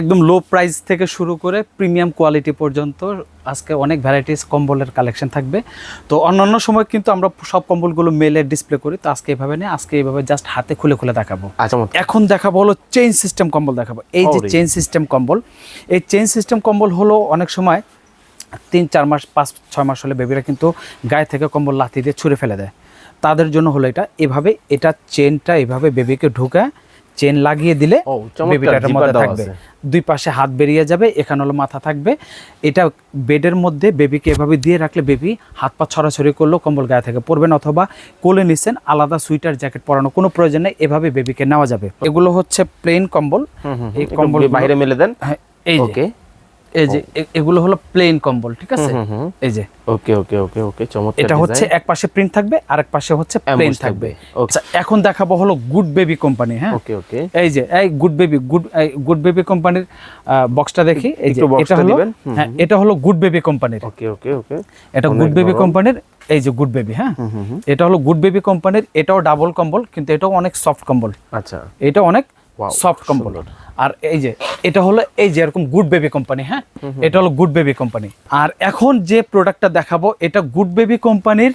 একদম low price থেকে শুরু করে প্রিমিয়াম কোয়ালিটি পর্যন্ত আজকে অনেক ভ্যারাইটিস কম্বলের কালেকশন থাকবে। তো অন্যান্য সময় কিন্তু আমরা সব কম্বলগুলো মেলে ডিসপ্লে করি তো আজকে এভাবে নেই আজকে এইভাবে জাস্ট হাতে খুলে খুলে দেখাবো। আচ্ছা এখন দেখাবো হলো চেইন সিস্টেম কম্বল দেখাবো। এই যে চেইন সিস্টেম কম্বল এই চেইন সিস্টেম কম্বল হলো অনেক সময় তিন চার মাস পাঁচ ছয় মাস হলে বেবিরা কিন্তু গায়ে থেকে কম্বল লাথি দিয়ে ছুঁড়ে ফেলে দেয়। তাদের জন্য হলো এটা। এভাবে এটা চেনটা এভাবে বেবিকে ঢুকে চেন লাগিয়ে দিলে ও, চমৎকার, বেবিটা এটার zipper মধ্যে থাকবে। দুই পাশে হাত বেরিয়ে যাবে এখানে হলো মাথা থাকবে। এটা বেডের মধ্যে বেবিকে এভাবে দিয়ে রাখলে বেবি হাত পা ছড়াছড়ি করলেও কম্বল গায়ে থাকে পরবেন অথবা কোলে নিচ্ছেন আলাদা সুইটার জ্যাকেট পরানো কোনো প্রয়োজন নেই এভাবে বেবিকে নেওয়া যাবে। এগুলো হচ্ছে প্লেন কম্বল। এই কম্বল বাইরে মেলে দেন। হ্যাঁ, এই ওকে এই যে এগুলো হলো প্লেন কম্বল ঠিক আছে। এই যে। ওকে ওকে ওকে ওকে চমৎকার এটা হচ্ছে এক পাশে প্রিন্ট থাকবে আর এক পাশে হচ্ছে প্লেন থাকবে। আচ্ছা, এখন দেখাবো হলো গুড বেবি কোম্পানি হ্যাঁ? ওকে ওকে এই যে এই Good Baby Good Good Baby কোম্পানির বক্সটা দেখি। এই যে এটা টা হলো হ্যাঁ এটা হলো গুড বেবি কোম্পানির ওকে ওকে ওকে এটা গুড বেবি কোম্পানির এই যে গুড বেবি হ্যাঁ। এটা হলো গুড বেবি কোম্পানির এটাও ডাবল কম্বল কিন্তু এটাও অনেক সফট কম্বল। আচ্ছা। এটা অনেক সফট কম্বল। আর এই যে এটা হলো এই যে এরকম গুড বেবি কোম্পানি হ্যাঁ? এটা হলো গুড বেবি কোম্পানি আর এখন যে প্রোডাক্টটা দেখাবো এটা গুড বেবি কোম্পানির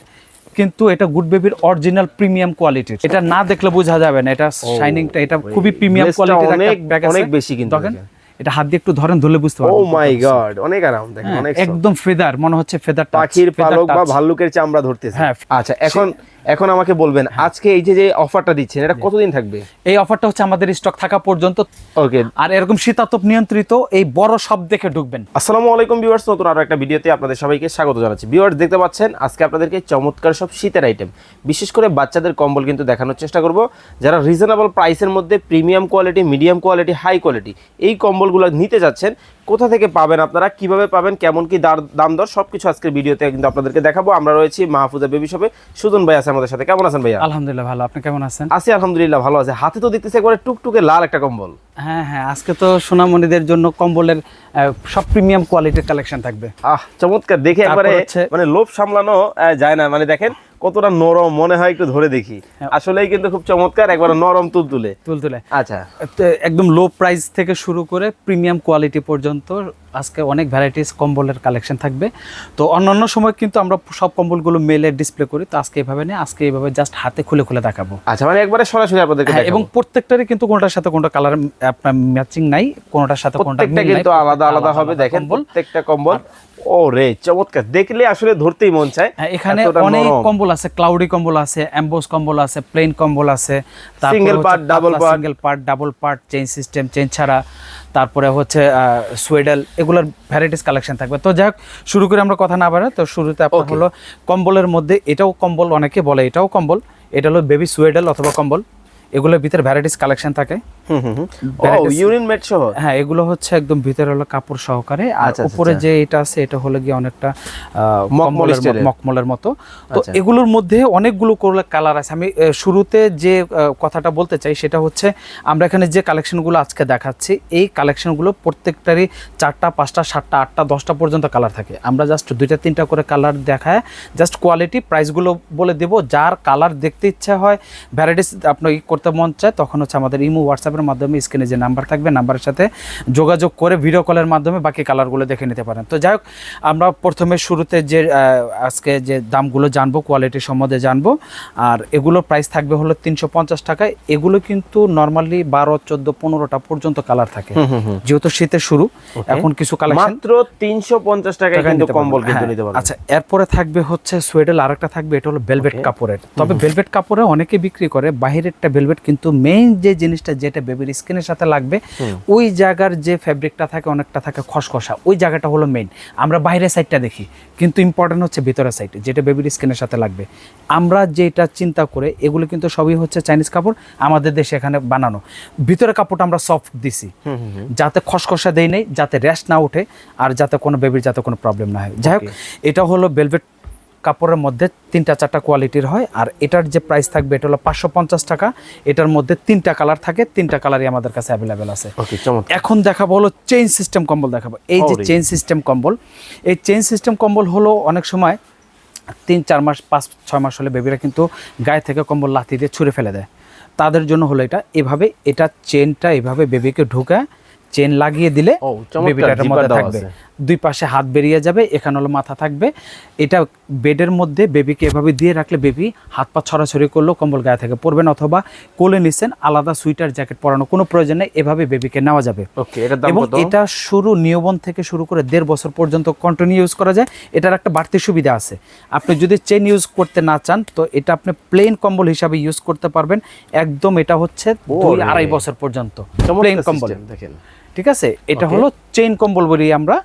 কিন্তু এটা গুড বেবির অরিজিনাল প্রিমিয়াম কোয়ালিটির এটা না দেখলে বোঝা যাবে না এটা শাইনিংটা এটা খুবই প্রিমিয়াম Glaze টা কোয়ালিটির অনেক একটা অনেক বেশি কিন্তু দেখেন এটা। এটা হাত দিয়ে একটু ধরেন ধরলে বুঝতে পারবেন ও মাই গড অনেক আরাম দেখেন হ্যাঁ, অনেক একদম ফেদার মনে হচ্ছে ফেদার পাখির পালক বা ভাল্লুকের চামড়া ধরতেছে। হ্যাঁ। আচ্ছা এখন এখন আমাকে বলবেন আজকে এই যে যে অফারটা দিচ্ছেন এটা কতদিন থাকবে? এই অফারটা হচ্ছে আমাদের স্টক থাকা পর্যন্ত। ওকে আর এরকম শীতাতপ নিয়ন্ত্রিত এই বড় সব দেখে ঢুকবেন। আসসালামু আলাইকুম ভিউয়ার্স নতুন আরও একটা ভিডিওতে আপনাদের সবাইকে স্বাগত জানাচ্ছি। ভিউয়ার্স দেখতে পাচ্ছেন আজকে আপনাদেরকে চমৎকার সব শীতের আইটেম বিশেষ করে বাচ্চাদের কম্বল কিন্তু দেখানোর চেষ্টা করব। যারা রিজনেবল প্রাইসের মধ্যে premium quality medium quality high quality এই কম্বলগুলো নিতে যাচ্ছেন কোথা থেকে পাবেন আপনারা কীভাবে পাবেন কেমন কি দার- দাম দর সবকিছু আজকের ভিডিওতে কিন্তু আপনাদেরকে দেখাবো। আমরা রয়েছি মাহফুজা বেবি শপে। সুজন ভাই আছে আমাদের সাথে। কেমন আছেন ভাইয়া? আলহামদুলিল্লাহ ভালো। আপনি কেমন আছেন? আছি আলহামদুলিল্লাহ ভালো আছে। হাতে তো দেখতেছি একবারে টুকটুকে লাল একটা কম্বল। হ্যাঁ হ্যাঁ আজকে তো সোনামণিদের জন্য কম্বলের সব প্রিমিয়াম কোয়ালিটির কালেকশন থাকবে। আহ চমৎকার। দেখে একবারে মানে লোভ সামলানো যায় না। মানে দেখেন কতটা নরম মনে হয় একটু ধরে দেখি। হ্যাঁ। আসলেই কিন্তু খুব চমৎকার একবার নরম তুলতুলে। তুলতুলে। আচ্ছা। একদম লো প্রাইস থেকে শুরু করে প্রিমিয়াম কোয়ালিটি পর্যন্ত আজকে অনেক ভ্যারাইটিস কম্বলের কালেকশন থাকবে। তো অন্যান্য সময় কিন্তু আমরা সব কম্বলগুলো মেলে ডিসপ্লে করি তো আজকে এভাবে নেই আজকে এইভাবে জাস্ট হাতে খুলে খুলে দেখাবো। আচ্ছা মানে একবারে সরাসরি আপনাদেরকে হ্যাঁ, এবং প্রত্যেকটারই কিন্তু কোনটার সাথে কোনটা কালার আপনার ম্যাচিং নাই কোনটার সাথে কোনটা কিন্তু আলাদা আলাদা হবে দেখেন প্রত্যেকটা কম্বল। ও রে চমৎকার। দেখলে আসলে ধরতেই মন চায়। হ্যাঁ, এখানে অনেক কম্বল আছে ক্লাউডি কম্বল আছে অ্যাম্বোস কম্বল আছে প্লেন কম্বল আছে। Single part, double part। Single part double part chain system chain ছাড়া। তারপরে হচ্ছে সোয়েডেল এগুলোর ভ্যারাইটিস কালেকশন থাকবে। তো যাই শুরু করে আমরা কথা না বাড়াই তো শুরুতে আপনার হলো কম্বলের মধ্যে এটাও কম্বল অনেকে বলে এটাও কম্বল। এটা হলো বেবি সোয়েডেল অথবা কম্বল। এগুলোর ভিতরে ভ্যারাইটিস কালেকশন থাকে। হুম হুম হুম। ও Varieties- ইউরিন মেট সহ? হ্যাঁ এগুলো হচ্ছে একদম ভিতরে হলো কাপড় সহকারে। আর উপরে। যে এটা আছে এটা হলো গিয়ে অনেকটা আহ, মখমল মতো- তো। এগুলোর মধ্যে অনেকগুলো কালার আছে। আমি শুরুতে যে কথাটা বলতে চাই সেটা হচ্ছে আমরা এখানে যে কালেকশনগুলো আজকে দেখাচ্ছি এই কালেকশনগুলো প্রত্যেকটারই চারটা পাঁচটা সাতটা আটটা দশটা পর্যন্ত কালার থাকে। আমরা জাস্ট দুইটা তিনটা করে কালার দেখায় জাস্ট কোয়ালিটি প্রাইসগুলো বলে দেব। যার কালার দেখতে ইচ্ছা হয় ভ্যারাইটিস আপনার করতে মন চায় তখন হচ্ছে আমাদের ইমো হোয়াটসঅ্যাপের মাধ্যমে স্ক্রিনে যে নাম্বার থাকবে নাম্বারের সাথে যোগাযোগ করে ভিডিও কলের মাধ্যমে বাকি কালারগুলো দেখে নিতে পারেন। তো যাই হোক আমরা প্রথমে শুরুতে যে আজকে যে দামগুলো জানব কোয়ালিটি সম্বন্ধে জানব আর এগুলোর প্রাইস থাকবে হলো তিনশো পঞ্চাশ টাকায়। এগুলো কিন্তু নর্মালি বারো চোদ্দ পনেরোটা পর্যন্ত কালার থাকে। যেহেতু শীতের শুরু এখন কিছু কালেকশন মাত্র তিনশো পঞ্চাশ টাকায় কিন্তু কম্বল কিন্তু নিতে পারবেন। আচ্ছা এরপরে থাকবে হচ্ছে সোয়েডেল আরেকটা থাকবে এটা হলো ভেলভেট কাপড়ের। তবে ভেলভেট কাপড়ে অনেকে বিক্রি করে বাহিরেরটা ভেলভেট কিন্তু মেইন যে জিনিসটা যেটা বেবির স্কিনের সাথে লাগবে। ওই জায়গার যে ফ্যাব্রিকটা থাকে অনেকটা থাকে খসখসা। ওই জায়গাটা হলো মেইন আমরা বাইরের সাইডটা দেখি কিন্তু ইম্পর্টেন্ট হচ্ছে ভিতরের সাইড যেটা বেবির স্কিনের সাথে লাগবে। আমরা যেটা চিন্তা করে এগুলো কিন্তু সবই হচ্ছে চাইনিজ কাপড় আমাদের দেশে এখানে বানানো। ভিতরের কাপড়টা আমরা সফট দিছি। যাতে খসখসা দেই নেই যাতে র্যাশ না ওঠে আর যাতে কোনো বেবির যাতে কোনো প্রবলেম না হয়। যাই হোক এটা হলো ভেলভেট কাপড়ের মধ্যে তিনটা চারটা কোয়ালিটির হয়। আর এটার যে প্রাইস থাকবে এটা হলো পাঁচশো পঞ্চাশ টাকা। এটার মধ্যে তিনটা কালার থাকে তিনটা কালারই আমাদের কাছে অ্যাভেলেবেল আছে। এখন দেখাবো হলো চেইন সিস্টেম কম্বল দেখাবো। এই যে চেইন সিস্টেম কম্বল এই চেইন সিস্টেম কম্বল হলো অনেক সময় তিন চার মাস পাঁচ ছয় মাস হলে বেবিরা কিন্তু গায়ে থেকে কম্বল লাথি দিয়ে ছুঁড়ে ফেলে দেয়। তাদের জন্য হলো এটা। এভাবে এটা চেনটা এভাবে বেবিকে ঢুকে চেন লাগিয়ে দিলে বেবিটা মধ্যে থাকবে। দুই পাশে হাত বেরিয়ে যাবে এখানে হলো মাথা থাকবে। এটা বেডের মধ্যে বেবিকে এভাবে দিয়ে রাখলে বেবি হাত পা ছড়াছড়ি করলেও কম্বল গায়ে থেকে পড়বেন অথবা কোলে নিছেন আলাদা সুইটার জ্যাকেট পরানো কোনো প্রয়োজন নেই এভাবে বেবিকে নেওয়া যাবে। ওকে এবং এটা শুরু নিয়বন থেকে শুরু করে দেড় বছর পর্যন্ত কন্টিনিউ ইউজ করা যায়। এটার একটা বাড়তি সুবিধা আছে। আপনি যদি চেন ইউজ করতে না চান তো এটা আপনি প্লেন কম্বল হিসাবে ইউজ করতে পারবেন। একদম এটা হচ্ছে দুই আড়াই বছর পর্যন্ত। প্লেন কম্বল। দেখেন। ঠিক আছে? এটা হলো চেইন কম্বল বলি আমরা।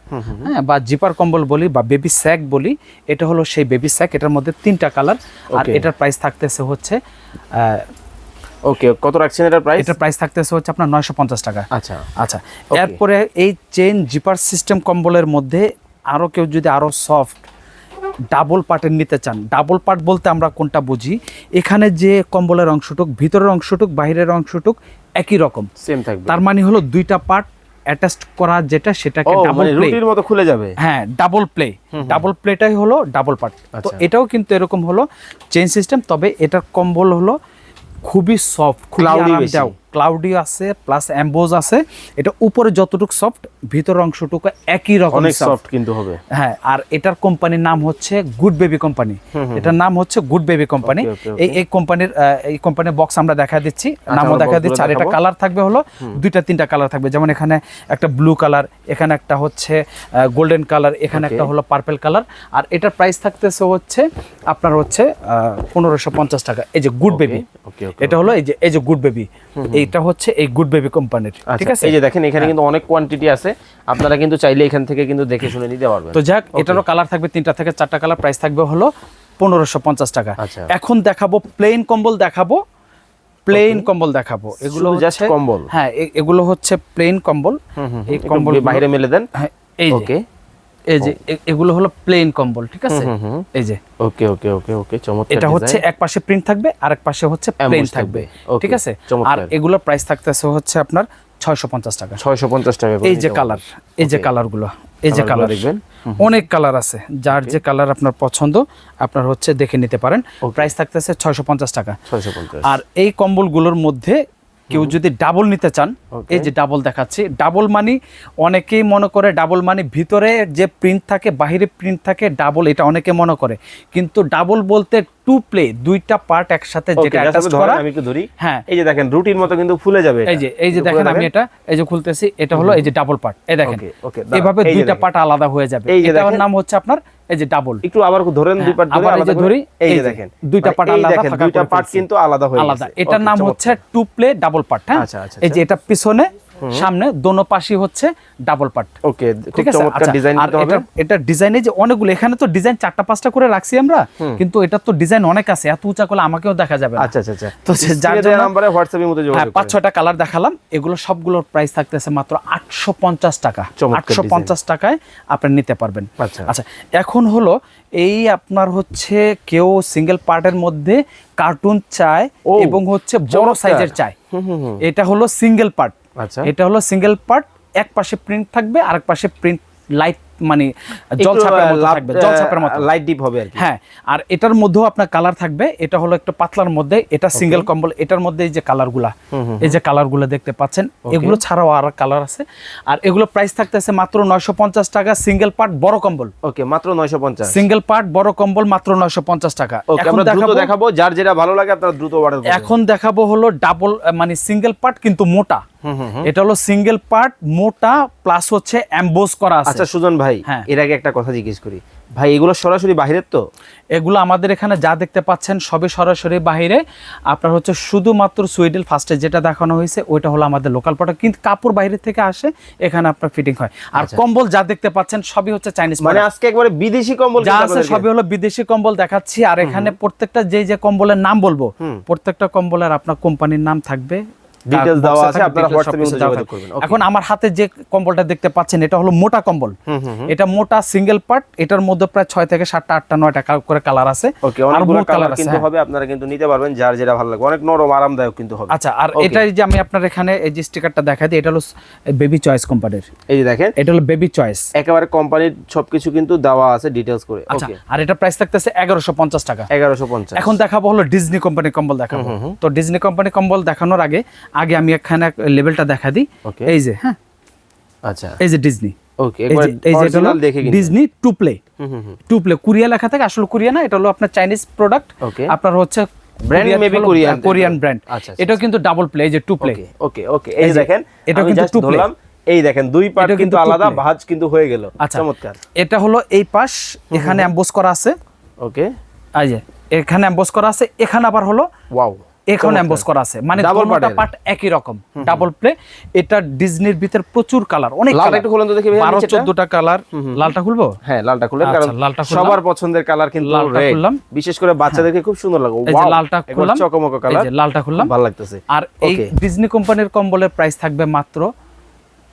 হ্যাঁ বা জিপার কম্বল বলি বা বেবি স্যাক বলি এটা হলো সেই বেবি স্যাক এটার মধ্যে তিনটা কালার আর এটার প্রাইস থাকতেছে হচ্ছে ওকে কত রাখছেন এটার প্রাইস এটার প্রাইস থাকতেছে হচ্ছে আপনার নয়শো পঞ্চাশ টাকা। আচ্ছা। আচ্ছা এরপরে এই চেইন জিপার সিস্টেম কম্বলের মধ্যে আরও কেউ যদি আরও সফট ডাবল পার্টের নিতে চান ডাবল পার্ট বলতে আমরা কোনটা বুঝি? এখানে যে কম্বলের অংশটুক ভিতরের অংশটুক বাইরের অংশটুক একই রকম। সেম থাকবে। তার মানে হলো দুইটা পার্ট অ্যাটাচ করা যেটা সেটাকে ডাবল মানে প্লে রুটির মতো খুলে যাবে। হ্যাঁ ডাবল প্লে ডাবল প্লেটাই হলো ডাবল পার্ট তো আচ্ছা। এটাও কিন্তু এরকম হলো চেন সিস্টেম তবে এটার কম্বল হলো খুবই সফট খুবই। আরামদায়ক। ক্লাউডি আছে প্লাস অ্যাম্বোজ আছে এটা উপরে যতটুকু সফট ভিতর অংশটুকু একই রকম অনেক সফট কিন্তু হবে। হ্যাঁ আর এটার কোম্পানির নাম হচ্ছে গুড বেবি কোম্পানি এটার নাম হচ্ছে গুড বেবি কোম্পানি এই এই কোম্পানির এই কোম্পানির বক্স আমরা দেখা দিচ্ছি। নামও দেখা দিচ্ছি। আর এটা কালার থাকবে হলো দুইটা তিনটা কালার থাকবে। যেমন এখানে একটা ব্লু কালার এখানে একটা হচ্ছে গোল্ডেন কালার এখানে একটা হলো পার্পেল কালার আর এটার প্রাইস থাকতেছে হচ্ছে আপনার হচ্ছে পনেরোশো পঞ্চাশ টাকা। এই যে গুড বেবি এটা হলো এই যে এই যে গুড বেবি এইটা হচ্ছে এই গুড বেবি কোম্পানির ঠিক আচ্ছা আছে? এই যে দেখেন এখানে কিন্তু অনেক কোয়ান্টিটি আছে। আপনারা কিন্তু চাইলে এখান থেকে কিন্তু দেখে শুনে নিতে পারবেন। তো যাক এটারও কালার থাকবে তিনটা থেকে চারটা কালার প্রাইস থাকবে হলো পনেরোশো পঞ্চাশ টাকা। আচ্ছা। এখন দেখাবো প্লেন কম্বল দেখাবো প্লেন কম্বল দেখাবো। এগুলো হচ্ছে কম্বল? হ্যাঁ এগুলো হচ্ছে প্লেন কম্বল। এই কম্বল বাইরে মেলে দেন। হ্যাঁ এই যে। ওকে এই যে এগুলো হলো প্লেন কম্বল ঠিক আছে। এই যে। ওকে ওকে ওকে ওকে চমৎকার এটা হচ্ছে এক পাশে প্রিন্ট থাকবে আর এক পাশে হচ্ছে প্লেন থাকবে। ঠিক আছে? আর। এগুলোর প্রাইস থাকতেছে হচ্ছে আপনার ছয়শো পঞ্চাশ টাকা। ছয়শো পঞ্চাশ টাকা এই যে কালার এই যে কালারগুলো এই যে গুলো কালার দেখবেন। অনেক কালার আছে যার যে কালার আপনার পছন্দ আপনার হচ্ছে দেখে নিতে পারেন। প্রাইস থাকতেছে ছয়শো পঞ্চাশ টাকা। ছয়শো পঞ্চাশ। আর এই কম্বলগুলোর মধ্যে কেউ যদি ডাবল নিতে চান এই যে ডাবল দেখাচ্ছি ডাবল মানি অনেকেই মনে করে ডাবল মানি ভিতরে যে প্রিন্ট থাকে বাইরে প্রিন্ট থাকে ডাবল এটা অনেকে মনে করে। কিন্তু ডাবল বলতে টু প্লে দুইটা পার্ট একসাথে যেটা অ্যাটাচ করা। আমি একটু ধরি। হ্যাঁ। এই যে দেখেন রুটির মতো কিন্তু ফুলে যাবে এই যে এই যে দেখেন আমি এটা এই যে খুলতেছি এটা হলো এই যে ডাবল পার্ট এই দেখেন। এভাবে দুইটা পার্ট আলাদা হয়ে যাবে। এটার নাম হচ্ছে আপনার এই যে ডাবল একটু আবার ধরেন দুই পাট ধরে আলাদা ধরি, এই যে দেখেন। দুইটা পাট আলাদা দেখেন, দুইটা পাট পার্ট কিন্তু আলাদা হয়ে আলাদা। এটার নাম হচ্ছে টু প্লে ডাবল পার্ট হ্যাঁ? আচ্ছা, আচ্ছা, এই যে এটা পিছনে সামনে দোনো পাশে হচ্ছে ডাবল পার্ট ওকে ঠিক আছে? চমৎকার আচ্ছা, ডিজাইন হবে। এটা এটা ডিজাইনে যে অনেকগুলো এখানে তো ডিজাইন চারটা পাঁচটা করে রাখছি আমরা কিন্তু এটা তো ডিজাইন অনেক আছে এত উঁচা করলে আমাকেও দেখা যাবে আচ্ছা আচ্ছা আচ্ছা। তো যার জন্য- নাম্বারে হোয়াটসঅ্যাপের মধ্যে হ্যাঁ যোগাযোগ পাঁচ ছয়টা কালার দেখালাম এগুলো সবগুলোর প্রাইস থাকতেছে মাত্র আটশো পঞ্চাশ টাকা। চমৎকার আটশো পঞ্চাশ টাকায় আপনি নিতে পারবেন। আচ্ছা। আচ্ছা এখন হলো এই আপনার হচ্ছে কেউ সিঙ্গেল পার্টের মধ্যে কার্টুন চায় এবং হচ্ছে বড় সাইজের চায়। এটা হলো সিঙ্গেল পার্ট আচ্ছা। এটা হলো সিঙ্গেল পার্ট এক পাশে প্রিন্ট থাকবে আর এক পাশে প্রিন্ট লাইট মানে জল ছাপের মতো থাকবে জল ছাপের মতো। লাইট ডিপ হবে আর কি। হ্যাঁ আর এটার মধ্যেও আপনার কালার থাকবে এটা হলো একটু পাতলার মধ্যে এটা সিঙ্গেল কম্বল এটার মধ্যে এই যে কালারগুলা এই যে কালারগুলো দেখতে পাচ্ছেন এগুলো ছাড়াও আর কালার আছে। আর এগুলো প্রাইস থাকতেছে মাত্র নয়শো পঞ্চাশ টাকা সিঙ্গেল পার্ট বড় কম্বল ওকে মাত্র 950 সিঙ্গেল পার্ট বড় কম্বল মাত্র নয়শো পঞ্চাশ টাকা। ওকে আমরা দ্রুত দেখাবো দেখাবো যার যেটা ভালো লাগে আপনারা দ্রুত অর্ডার করবেন এখন দেখাবো হলো ডাবল মানে সিঙ্গেল পার্ট কিন্তু মোটা। এটা হলো সিঙ্গেল পার্ট মোটা প্লাস হচ্ছে অ্যাম্বোস করা আছে। আচ্ছা সুজন ভাই হ্যাঁ। এর আগে একটা কথা জিজ্ঞেস করি। ভাই এগুলো সরাসরি বাইরের তো? এগুলো আমাদের এখানে যা দেখতে পাচ্ছেন সবে সরাসরি বাইরে আপনার হচ্ছে শুধুমাত্র সুইডেল ফার্স্টে যেটা দেখানো হয়েছে ওইটা হলো আমাদের লোকাল প্রোডাক্ট কিন্তু কাপড় বাইরে থেকে আসে এখানে আপনার ফিটিং হয়। আর কম্বল যা দেখতে পাচ্ছেন সবই হচ্ছে চাইনিজ আচ্ছা। মানে আজকে একবারে বিদেশি কম্বল যা আছে সবই হলো বিদেশি কম্বল দেখাচ্ছি আর এখানে প্রত্যেকটা যে যে কম্বলের নাম বলব প্রত্যেকটা কম্বলের আপনার কোম্পানির নাম থাকবে। Details দেওয়া আছে, আপনারা সবকিছু যোগাযোগ করবেন, এখন আমার হাতে যে কম্বলটা দেখতে পাচ্ছেন এটা হলো মোটা কম্বল। এটা মোটা সিঙ্গেল পার্ট এটার মধ্যে প্রায় ছয় থেকে সাতটা আটটা নয়টা কা- করে কালার আছে। ওকে অনেকগুলো কালার কিন্তু হ্যাঁ। হবে আপনারা কিন্তু নিতে পারবেন যার যেটা ভালো লাগবে। অনেক নরম আরামদায়ক কিন্তু হবে। আচ্ছা আর. এটাই যে আমি আপনার এখানে এই যে স্টিকারটা দেখা দিই এটা হলো বেবি চয়েস কোম্পানির এই যে দেখেন। এটা হলো বেবি চয়েস একেবারে কোম্পানির সবকিছু কিন্তু দেওয়া আছে ডিটেলস করে। আচ্ছা ওকে আর এটা প্রাইস থাকতেছে এগারোশো পঞ্চাশ টাকা। এগারোশো পঞ্চাশ। এখন দেখাবো হলো ডিজনি কোম্পানির কম্বল দেখাবো। তো ডিজনি কোম্পানি কম্বল দেখানোর আগে আগে আমি এখানে লেভেলটা দেখা দিই। এই যে হ্যাঁ। আচ্ছা। এই যে Disney Disney to play to Korea লেখা থাকে আসলে কোরিয়া না এটা হলো আপনার চাইনিজ প্রোডাক্ট. আপনার হচ্ছে Korean কোরিয়ান ব্র্যান্ড আচ্ছা, আচ্ছা, এটাও কিন্তু ডাবল প্লে এই যে টু প্লে ওকে ওকে এই দেখেন এটা কিন্তু এই দেখেন দুই পার্ট কিন্তু আলাদা। ভাঁজ কিন্তু হয়ে গেল। আচ্ছা চমৎকার। এটা হলো এই পাশ এখানে অ্যাম্বোস করা আছে। ওকে এই যে এখানে অ্যাম্বোস করা আছে এখানে আবার হলো ওয়াও এখানে অ্যাম্বোস করা আছে। মানে দুটোটা পার্ট একই রকম। ডাবল প্লে এটা ডিজনির ভিতর প্রচুর কালার অনেক লালটা একটু খুলুন তো দেখি ভাইয়া বারো নিচেটা। চোদ্দটা কালার লালটা খুলবো? হ্যাঁ লালটা খুলেন আচ্ছা, কারণ লালটা। সবার পছন্দের কালার কিন্তু লালটা খুললাম। বিশেষ করে বাচ্চাদেরকে খুব সুন্দর লাগে। এই যে লালটা খুললাম। চকমক কালার এই যে লালটা খুললাম। ভালো লাগতেছে। আর এই ডিজনি কোম্পানির কম্বলের প্রাইস থাকবে মাত্র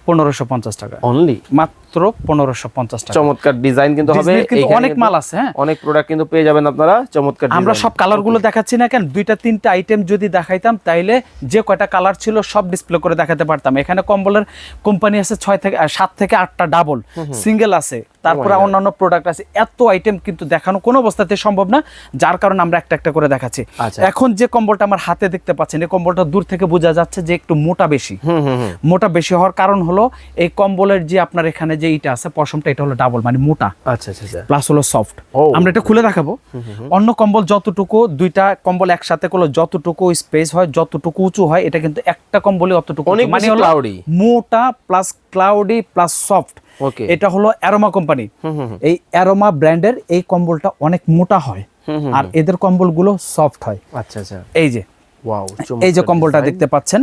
পনেরোশো পঞ্চাশ টাকা। অনলি মাত্র পনেরোশো পঞ্চাশ টাকা। চমৎকার ডিজাইন কিন্তু হবে অনেক মাল আছে হ্যাঁ। অনেক প্রোডাক্ট কিন্তু পেয়ে যাবেন আপনারা চমৎকার আমরা সব কালারগুলো দেখাচ্ছি না কেন? দুইটা তিনটা আইটেম যদি দেখাইতাম তাইলে যে কয়টা কালার ছিল সব ডিসপ্লে করে দেখাতে পারতাম। এখানে কম্বলের কোম্পানি আছে ছয় থেকে সাত থেকে আটটা ডাবল সিঙ্গেল আছে। তারপরে অন্যান্য প্রোডাক্ট আছে। এত আইটেম কিন্তু দেখানো কোনো অবস্থাতে সম্ভব না যার কারণে আমরা একটা একটা করে দেখাচ্ছি। আচ্ছা। এখন যে কম্বলটা আমার হাতে দেখতে পাচ্ছেন এই কম্বলটা দূর থেকে বোঝা যাচ্ছে যে একটু মোটা বেশি। মোটা বেশি হওয়ার কারণ হলো এই কম্বলের যে আপনার এখানে যে ইটা আছে পশমটা এটা হলো ডাবল মানে মোটা। আচ্ছা আচ্ছা আচ্ছা। প্লাস হলো সফট আমরা এটা খুলে দেখাবো। অন্য কম্বল যতটুকু দুইটা কম্বল একসাথে করলে যতটুকু স্পেস হয় যতটুকু উঁচু হয় এটা কিন্তু একটা কম্বলই অতটুকু মানে হলো। মোটা প্লাস ক্লাউডি প্লাস সফট এটা হলো অ্যারোমা কোম্পানি এই অ্যারোমা ব্র্যান্ডের এই কম্বলটা অনেক মোটা হয়। আর এদের কম্বলগুলো সফট হয়। আচ্ছা আচ্ছা। এই যে। এই যে কম্বলটা দেখতে পাচ্ছেন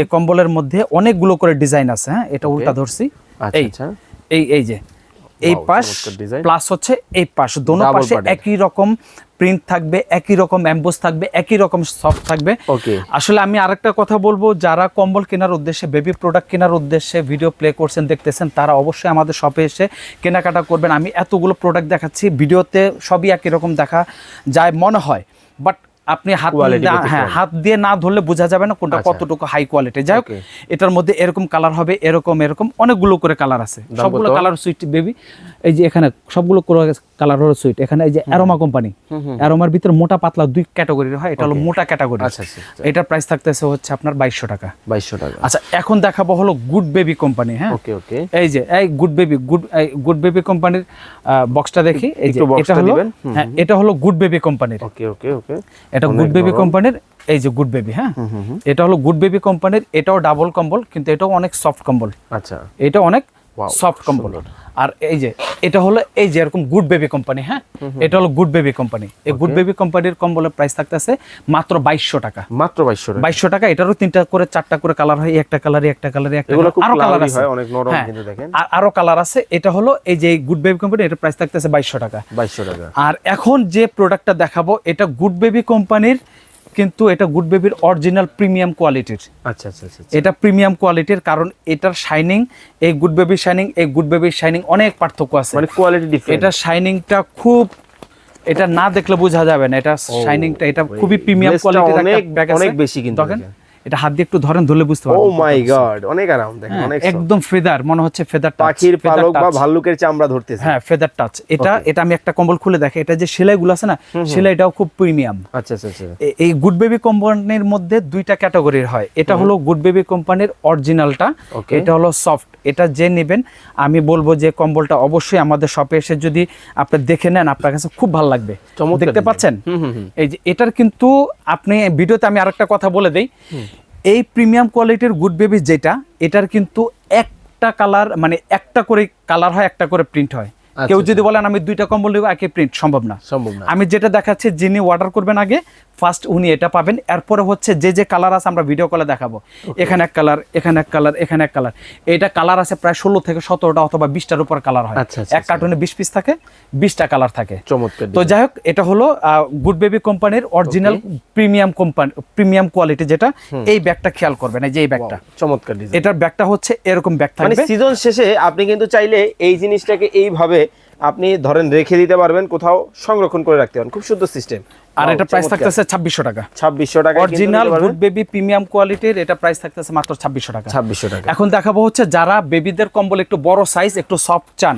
এই কম্বলের মধ্যে অনেকগুলো করে ডিজাইন আছে হ্যাঁ? এটা উল্টা ধরছি। আচ্ছা, এই আচ্ছা। এই এই যে এই পাশ প্লাস হচ্ছে এই পাশ। দোনো পাশে একই রকম প্রিন্ট থাকবে একই রকম অ্যাম্বোস থাকবে একই রকম সফট থাকবে। আসলে আমি আরেকটা কথা বলব যারা কম্বল কেনার উদ্দেশ্যে বেবি প্রোডাক্ট কেনার উদ্দেশ্যে ভিডিও প্লে করছেন দেখতেছেন তারা অবশ্যই আমাদের শপে এসে কেনাকাটা করবেন। আমি এতগুলো প্রোডাক্ট দেখাচ্ছি ভিডিওতে সবই একই রকম দেখা যায় মনে হয়। বাট আপনি হাত। হ্যাঁ হাত দিয়ে না ধরলে বোঝা যাবে না কোনটা আচ্ছা। কতটুকু হাই কোয়ালিটি যাই হোক এটার মধ্যে এরকম কালার হবে এরকম এরকম অনেকগুলো করে কালার আছে। সবগুলো কালার সুইট বেবি এই যে এখানে সবগুলো কালার হলো সুইট এখানে এই যে অ্যারোমা কোম্পানি অ্যারোমার ভিতরে মোটা পাতলা দুই ক্যাটাগরির হয় এটা হলো মোটা ক্যাটাগরি আচ্ছা, আচ্ছা। এটার প্রাইস থাকতেছে হচ্ছে আপনার বাইশশো টাকা। বাইশশো টাকা। আচ্ছা এখন দেখাবো হলো গুড বেবি কোম্পানি হ্যাঁ? ওকে ওকে এই যে এই Good Baby Good Good Baby কোম্পানির বক্সটা দেখি। এই যে এটা টা হলো হ্যাঁ এটা হলো গুড বেবি কোম্পানির ওকে ওকে ওকে এটা গুড বেবি কোম্পানির এই যে গুড বেবি হ্যাঁ? এটা হলো গুড বেবি কোম্পানির এটাও ডাবল কম্বল কিন্তু এটাও অনেক সফট কম্বল। আচ্ছা। এটা অনেক সফট কম্বল। আর এই যে এটা হলো এই যে এরকম গুড বেবি কোম্পানি হ্যাঁ? এটা হলো গুড বেবি কোম্পানি এই গুড বেবি কোম্পানির কম্বলের প্রাইস থাকতেছে মাত্র বাইশশো টাকা। মাত্র বাইশশো বাইশশো টাকা এটারও তিনটা করে চারটা করে কালার হয় একটা কালারই একটা কালারই একটা আরও কালার আছে। অনেক নরম হ্যাঁ, কিন্তু দেখেন। আর আরও কালার আছে এটা হলো এই যে গুড বেবি কোম্পানি এটার প্রাইস থাকতেছে বাইশশো টাকা। বাইশশো টাকা। আর এখন যে প্রোডাক্টটা দেখাবো এটা গুড বেবি কোম্পানির কিন্তু এটা গুড বেবির অরিজিনাল প্রিমিয়াম কোয়ালিটির আচ্ছা আচ্ছা আচ্ছা এটা প্রিমিয়াম কোয়ালিটির কারণ এটার শাইনিং এই গুড বেবির শাইনিং এই গুড বেবির শাইনিং অনেক পার্থক্য আছে। মানে কোয়ালিটি ডিফারেন্ট এটা শাইনিংটা খুব এটা না দেখলে বোঝা যাবে না। এটা শাইনিংটা এটা খুবই প্রিমিয়াম কোয়ালিটির অনেক- অনেক বেশি কিন্তু দেখেন। এটা হাত দিয়ে একটু ধরেন ধরলে বুঝতে ও মাই গড অনেক আরাম দেখেন হ্যাঁ, অনেক একদম ফেদার মনে হচ্ছে ফেদার টাচ পাখির পালক বা ভাল্লুকের চামড়া ধরতেছে। হ্যাঁ ফেদার টাচ এটা এটা আমি একটা কম্বল খুলে দেখে এটা যে সেলাইগুলো আছে না সেলাইটাও খুব প্রিমিয়াম আচ্ছা আচ্ছা আচ্ছা। এই গুড বেবি কোম্পানির মধ্যে দুইটা ক্যাটাগরির হয়। এটা হলো গুড বেবি কোম্পানির অরিজিনালটা এটা হলো সফট এটা যে নেবেন আমি বলব যে কম্বলটা অবশ্যই আমাদের শপে এসে যদি আপনি দেখে নেন আপনার কাছে খুব ভালো লাগবে। দেখতে পাচ্ছেন? হুম, হুম, হুম। এই যে এটার কিন্তু আপনি ভিডিওতে আমি আরেকটা কথা বলে দেই। এই প্রিমিয়াম কোয়ালিটির গুড বেবি যেটা এটার কিন্তু একটা কালার মানে একটা করে কালার হয় একটা করে প্রিন্ট হয়। আচ্ছা, কেউ যদি বলেন আমি দুইটা কম্বল নেব একই প্রিন্ট সম্ভব না। সম্ভব না। আমি যেটা দেখাচ্ছি যিনি অর্ডার করবেন আগে ফার্স্ট উনি এটা পাবেন এরপরে হচ্ছে যে যে কালার আছে আমরা ভিডিও কলে দেখাবো। এখানে এক কালার এখানে এক কালার এখানে এক কালার এটা কালার আছে প্রায় ষোলো থেকে সতেরোটা অথবা বিশটার উপর কালার হয়। আচ্ছা, আচ্ছা, এক কার্টুনে বিশ পিস থাকে বিশটা কালার থাকে। চমৎকার তো যাই হোক এটা হলো গুড বেবি কোম্পানির original premium company premium quality যেটা এই ব্যাগটা খেয়াল করবেন এই যে এই ব্যাগটা। চমৎকার এটার ব্যাগটা হচ্ছে এরকম ব্যাগ মানে থাকবে। সিজন শেষে আপনি কিন্তু চাইলে এই জিনিসটাকে এইভাবে আপনি ধরেন রেখে দিতে পারবেন কোথাও সংরক্ষণ করে রাখতে পারেন খুব সুন্দর সিস্টেম আর এটা প্রাইস থাকতেছে ছাব্বিশশো টাকা। ছাব্বিশশো টাকা অরিজিনাল গুড বেবি প্রিমিয়াম কোয়ালিটির এটা প্রাইস থাকতেছে মাত্র ছাব্বিশশো টাকা। ছাব্বিশশো টাকা। এখন দেখাবো হচ্ছে যারা বেবিদের কম্বল একটু বড় সাইজ একটু সফট চান।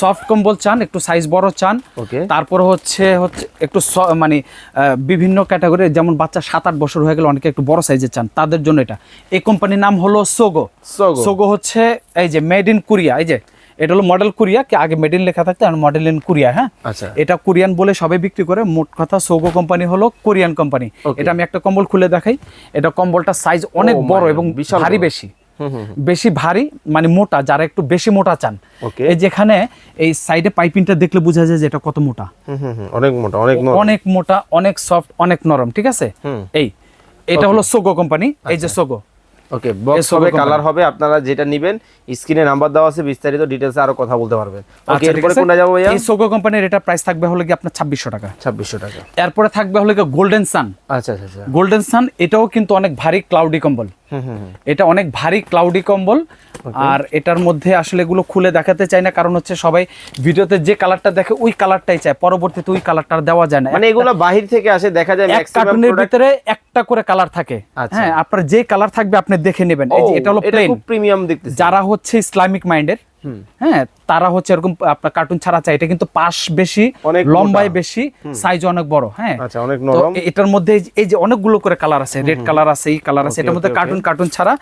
সফট কম্বল চান একটু সাইজ বড় চান। ওকে। তারপর হচ্ছে হচ্ছে একটু মানে বিভিন্ন ক্যাটাগরি যেমন বাচ্চা সাত আট বছর হয়ে গেলে অনেকে একটু বড় সাইজের চান তাদের জন্য এটা। এই কোম্পানির নাম হলো সোগো সোগো সোগো হচ্ছে এই যে মেড ইন কোরিয়া এই যে এটা হলো মডেল কোরিয়া কি আগে মেড ইন লেখা থাকতো আর মডেল ইন কোরিয়া হ্যাঁ? আচ্ছা। এটা কোরিয়ান বলে সবাই বিক্রি করে। মোট কথা সোগো কোম্পানি হলো কোরিয়ান কোম্পানি এটা আমি একটা কম্বল খুলে দেখাই। এটা কম্বলটা সাইজ অনেক Oh বড় এবং ভারী বেশি। বেশি ভারী মানে মোটা যারা একটু বেশি মোটা চান. এই যেখানে এই সাইডে পাইপিংটা দেখলে বোঝা যায় যে এটা কত মোটা। অনেক মোটা অনেক। অনেক মোটা অনেক সফট অনেক নরম ঠিক আছে? এই এটা হলো সোগো কোম্পানি এই যে সোগো ওকে বক্স হবে কালার হবে আপনারা যেটা নেবেন স্ক্রিনে নাম্বার দেওয়া আছে বিস্তারিত ডিটেলস আরও কথা বলতে পারবেন। ওকে আচ্ছা এরপরে কোনটা যাব ভাইয়া? এই সোগো কোম্পানির এটা প্রাইস থাকবে হলো কি আপনার ছাব্বিশশো টাকা। ছাব্বিশশো টাকা। এরপরে থাকবে হলো কি গোল্ডেন সান আচ্ছা আচ্ছা আচ্ছা। গোল্ডেন সান এটাও কিন্তু অনেক ভারী ক্লাউডি কম্বল। হুম হুম। এটা অনেক ভারী ক্লাউডি কম্বল। আর এটার মধ্যে আসলে এগুলো খুলে দেখাতে চাই না কারণ হচ্ছে সবাই ভিডিওতে যে কালারটা দেখে ওই কালারটাই চায়। পরবর্তীতে ওই কালারটা দেওয়া যায় না। মানে এগুলো বাহির থেকে আসে দেখা যায় এক ম্যাক্সিমাম কার্টুনের ভিতরে একটা করে কালার থাকে। আচ্ছা। হ্যাঁ আপনার যে কালার থাকবে আপনি দেখে নেবেন। এই যে এটা হলো প্লেন খুব প্রিমিয়াম যারা হচ্ছে ইসলামিক মাইন্ডের হ্যাঁ তারা হচ্ছে এরকম আপনার কার্টুন ছাড়া চাই এটা কিন্তু পাশ বেশি লম্বায় বেশি সাইজ অনেক বড় হ্যাঁ। আচ্ছা অনেক নরম। এটার মধ্যে এই যে- অনেকগুলো করে কালার আছে রেড কালার আছে এই কালার আছে এটার মধ্যে কার্টুন কার্টুন ছাড়া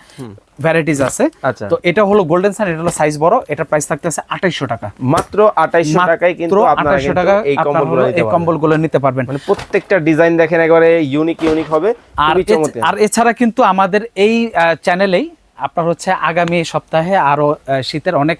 ভ্যারাইটিস আছে। আচ্ছা। তো এটা হলো গোল্ডেন সান এটা হলো সাইজ বড় এটার প্রাইস থাকতেছে আঠাইশশো টাকা। মাত্র আঠাইশশো টাকায় কিন্তু 2800 টাকা এই কম্বলগুলো নিতে এই পারবেন। কম্বলগুলো নিতে পারবেন। মানে প্রত্যেকটা ডিজাইন দেখেন একেবারে ইউনিক ইউনিক হবে। আর আর এছাড়া কিন্তু আমাদের এই চ্যানেলেই আপনার হচ্ছে আগামী সপ্তাহে আরও শীতের অনেক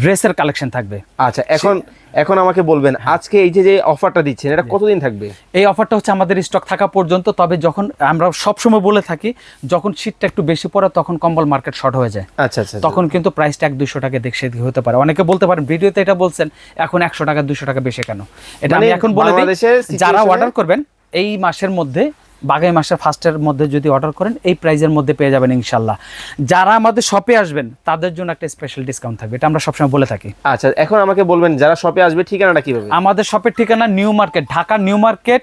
ড্রেসের কালেকশন থাকবে। আচ্ছা এখন এখন আমাকে বলবেন আজকে এই যে যে অফারটা দিচ্ছেন এটা কতদিন থাকবে? এই অফারটা হচ্ছে আমাদের স্টক থাকা পর্যন্ত তবে যখন আমরা সবসময় বলে থাকি যখন শীতটা একটু বেশি পড়ে তখন কম্বল মার্কেট শর্ট হয়ে যায়। আচ্ছা আচ্ছা তখন কিন্তু প্রাইসটা এক দুশো টাকা দেখে সেদিকে হতে পারে। অনেকে বলতে পারেন ভিডিওতে এটা বলছেন এখন একশো টাকা দুশো টাকা বেশি কেন? এটা আমি মানে এখন বলে দিই যারা অর্ডার করবেন এই মাসের মধ্যে বাগাই মাসের ফার্স্টের মধ্যে যদি অর্ডার করেন এই প্রাইজের মধ্যে পেয়ে যাবেন ইনশাল্লাহ। যারা আমাদের শপে আসবেন তাদের জন্য একটা স্পেশাল ডিসকাউন্ট থাকবে এটা আমরা সবসময় বলে থাকি। আচ্ছা এখন আমাকে বলবেন যারা শপে আসবে ঠিকানাটা কীভাবে? আমাদের শপের ঠিকানা New Market Dhaka New Market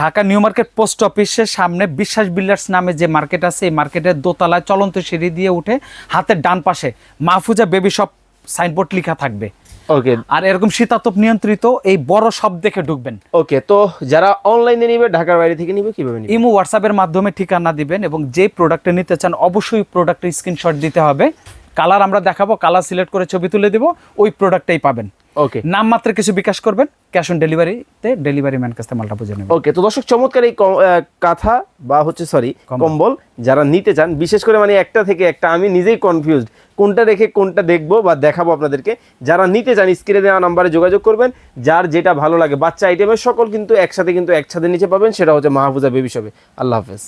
Dhaka New Market post অফিসের সামনে বিশ্বাস বিল্ডার্স নামে যে মার্কেট আছে এই মার্কেটের দোতলায় চলন্ত সিঁড়ি দিয়ে উঠে হাতের ডান পাশে মাহফুজা বেবি শপ সাইনবোর্ড লেখা থাকবে। ওকে আর এরকম শীতাতপ নিয়ন্ত্রিত এই বড় সব দেখে ঢুকবেন। ওকে তো যারা অনলাইনে নিবে ঢাকার বাইরে থেকে নিবে কীভাবে নিবে? ইমো হোয়াটসঅ্যাপের মাধ্যমে ঠিকানা দিবেন এবং যে প্রোডাক্টটা নিতে চান অবশ্যই প্রোডাক্টের স্ক্রিনশট দিতে হবে। কালার আমরা দেখাবো কালার সিলেক্ট করে ছবি তুলে দেবো ওই প্রোডাক্টটাই পাবেন। ওকে নাম মাত্র কিছু বিকাশ করবেন ক্যাশ অন ডেলিভারিতে ডেলিভারি ম্যান কাছে মালটা বুঝে নেবেন। ওকে তো দর্শক চমৎকার এই কাঁথা বা হচ্ছে সরি কম্বল। যারা নিতে চান বিশেষ করে মানে একটা থেকে একটা আমি নিজেই কনফিউজড কোনটা রেখে কোনটা দেখব বা দেখাবো আপনাদেরকে। যারা নিতে চান স্ক্রিনে দেওয়া নাম্বারে যোগাযোগ করবেন। যার যেটা ভালো লাগে বাচ্চা আইটেমের সকল কিন্তু একসাথে কিন্তু একসাথে নিচে পাবেন সেটা হচ্ছে মাহফুজা বেবি শপে আল্লাহ হাফেজ।